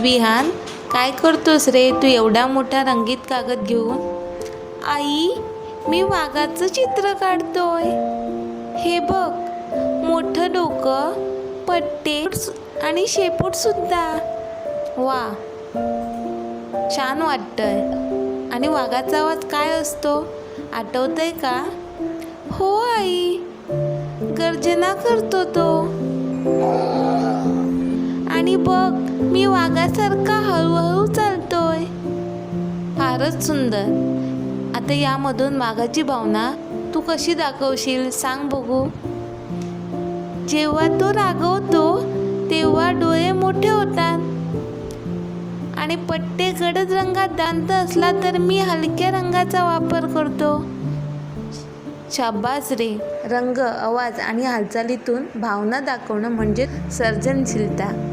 विहान काय करतोस रे? तू एवढा मोठा रंगीत कागद घेऊन? आई मी वाघाचं चित्र काढतोय. हे बघ मोठं डोकं पट्टे आणि शेपूट सुद्धा. वा छान वाटतंय. आणि वाघाचा आवाज काय असतो? आठवतंय का? हो आई. गर्जना करतो तो. आणि बघ मी वाघासारखा हळूहळू चालतोय. फारच सुंदर. आता यामधून वाघाची भावना तू कशी दाखवशील सांग बघू. जेव्हा तो रागवतो तेव्हा डोळे मोठे होतात. आणि पट्टे गडद रंगात दांत असला तर मी हलक्या रंगाचा वापर करतो. शाबास रे. रंग आवाज आणि हालचालीतून भावना दाखवणं म्हणजे सर्जनशीलता.